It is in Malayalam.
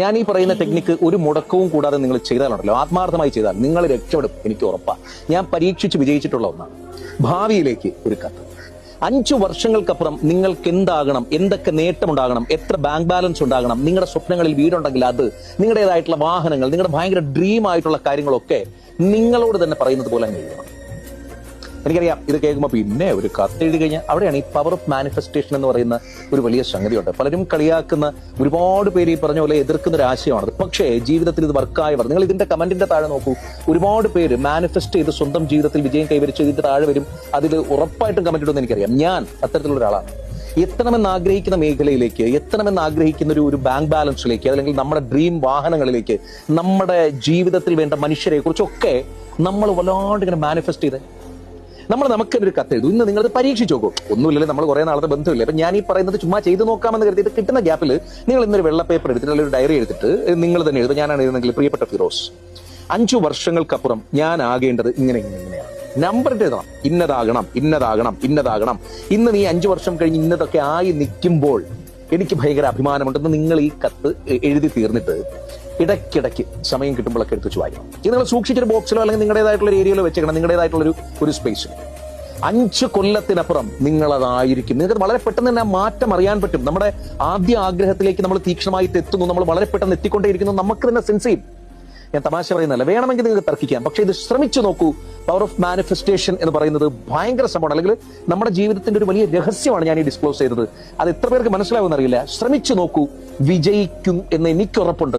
ഞാൻ ഈ പറയുന്ന ടെക്നിക്ക് ഒരു മുടക്കവും കൂടാതെ നിങ്ങൾ ചെയ്താലുണ്ടല്ലോ. ആത്മാർത്ഥമായി ചെയ്താൽ നിങ്ങൾ രക്ഷപ്പെടും എനിക്ക് ഉറപ്പാണ് ഞാൻ പരീക്ഷിച്ച് വിജയിച്ചിട്ടുള്ള ഒന്നാണ്. ഭാവിയിലേക്ക് ഒരു കത്ത്. അഞ്ചു വർഷങ്ങൾക്കപ്പുറം നിങ്ങൾക്ക് എന്താകണം എന്തൊക്കെ നേട്ടമുണ്ടാകണം എത്ര ബാങ്ക് ബാലൻസ് ഉണ്ടാകണം നിങ്ങളുടെ സ്വപ്നങ്ങളിൽ വീടുണ്ടെങ്കിൽ അത് നിങ്ങളുടേതായിട്ടുള്ള വാഹനങ്ങൾ നിങ്ങളുടെ ഭയങ്കര ഡ്രീം ആയിട്ടുള്ള കാര്യങ്ങളൊക്കെ നിങ്ങളോട് തന്നെ പറയുന്നത് പോലെ അങ്ങ് എഴുതണം. എനിക്കറിയാം ഇത് കേൾക്കുമ്പോൾ പിന്നെ ഒരു കത്ത് എഴുതി കഴിഞ്ഞാൽ അവിടെയാണ് ഈ പവർ ഓഫ് മാനിഫെസ്റ്റേഷൻ എന്ന് പറയുന്ന ഒരു വലിയ സംഗതിയുണ്ട്. പലരും കളിയാക്കുന്ന ഒരുപാട് പേര് ഈ പറഞ്ഞ പോലെ എതിർക്കുന്ന ഒരു ആശയമാണത്. പക്ഷേ ജീവിതത്തിൽ ഇത് വർക്കായവർ നിങ്ങൾ ഇതിന്റെ കമന്റിന്റെ താഴെ നോക്കൂ. ഒരുപാട് പേര് മാനിഫെസ്റ്റ് ചെയ്ത് സ്വന്തം ജീവിതത്തിൽ വിജയം കൈവരിച്ച് ഇതിന്റെ താഴെ വരും. അതിൽ ഉറപ്പായിട്ടും കമന്റ് ഇടുമെന്ന് എനിക്കറിയാം. ഞാൻ അത്തരത്തിലുള്ള ഒരാളാണ്. എത്തണമെന്ന് ആഗ്രഹിക്കുന്ന മേഖലയിലേക്ക് എത്തണമെന്ന് ആഗ്രഹിക്കുന്ന ഒരു ഒരു ബാങ്ക് ബാലൻസിലേക്ക് അല്ലെങ്കിൽ നമ്മുടെ ഡ്രീം വാഹനങ്ങളിലേക്ക് നമ്മുടെ ജീവിതത്തിൽ വേണ്ട മനുഷ്യരെ കുറിച്ചൊക്കെ നമ്മൾ വല്ലാണ്ട് ഇങ്ങനെ മാനിഫെസ്റ്റ് ചെയ്ത് നമ്മൾ നമുക്ക് ഒരു കത്ത് എഴുതും. ഇന്ന് നിങ്ങളത് പരീക്ഷിച്ച് നോക്കും. ഒന്നുമില്ലല്ലോ നമ്മൾ കുറെ നാളത്തെ ബന്ധമില്ല? അപ്പൊ ഞാൻ ഈ പറയുന്നത് ചുമ്മാ ചെയ്തു നോക്കാമെന്ന് കരുതിയിട്ട് കിട്ടുന്ന ഗ്യാപ്പിൽ നിങ്ങൾ ഇന്നൊരു വെള്ള പേപ്പർ എടുത്തിട്ട് അല്ലെങ്കിൽ ഒരു ഡയറി എടുത്തിട്ട് നിങ്ങൾ തന്നെ എഴുതും ഞാനാണ് എഴുതുന്നെങ്കിൽ പ്രിയപ്പെട്ട ഫിറോസ് അഞ്ചു വർഷങ്ങൾക്കപ്പുറം ഞാൻ ആകേണ്ടത് ഇങ്ങനെ ഇങ്ങനെ ഇങ്ങനെയാണ്. നമ്പർ എഴുതണം. ഇന്നതാകണം ഇന്നതാകണം ഇന്നതാകണം. ഇന്ന് നീ അഞ്ചു വർഷം കഴിഞ്ഞ് ഇന്നതൊക്കെ ആയി നിൽക്കുമ്പോൾ എനിക്ക് ഭയങ്കര അഭിമാനമുണ്ടെന്ന് നിങ്ങൾ ഈ കത്ത് എഴുതി തീർന്നിട്ട് ഇടയ്ക്കിടയ്ക്ക് സമയം കിട്ടുമ്പോഴൊക്കെ എടുത്ത് വെച്ച് വായിക്കണം. ഇത് നിങ്ങൾ സൂക്ഷിച്ചൊരു ബോക്സിലോ അല്ലെങ്കിൽ നിങ്ങളുടേതായിട്ടുള്ള ഒരു ഏരിയയിലോ വെച്ചേക്കണം. നിങ്ങളുടേതായിട്ടുള്ള ഒരു ഒരു സ്പേസ് അഞ്ച് കൊല്ലത്തിനപ്പുറം നിങ്ങൾ അതായിരിക്കും നിങ്ങൾക്ക് വളരെ പെട്ടെന്ന് തന്നെ മാറ്റം അറിയാൻ പറ്റും. നമ്മുടെ ആദ്യ ആഗ്രഹത്തിലേക്ക് നമ്മൾ തീക്ഷണമായിട്ട് എത്തുന്നു. നമ്മൾ വളരെ പെട്ടെന്ന് എത്തിക്കൊണ്ടേയിരിക്കുന്നു. നമുക്ക് തന്നെ സെൻസ് ചെയ്യും. ഞാൻ തമാശ പറയുന്നില്ല വേണമെങ്കിൽ നിങ്ങൾക്ക് തർക്കിക്കാം. പക്ഷെ ഇത് ശ്രമിച്ചു നോക്കൂ. പവർ ഓഫ് മാനിഫെസ്റ്റേഷൻ എന്ന് പറയുന്നത് ഭയങ്കര സംഭവമാണ്. അല്ലെങ്കിൽ നമ്മുടെ ജീവിതത്തിന്റെ ഒരു വലിയ രഹസ്യമാണ് ഞാൻ ഈ ഡിസ്ക്ലോസ് ചെയ്തത്. അത് എത്ര പേർക്ക് മനസ്സിലാവുമെന്ന് അറിയില്ല. ശ്രമിച്ചു നോക്കൂ. വിജയിക്കും എന്ന് എനിക്ക് ഉറപ്പുണ്ട്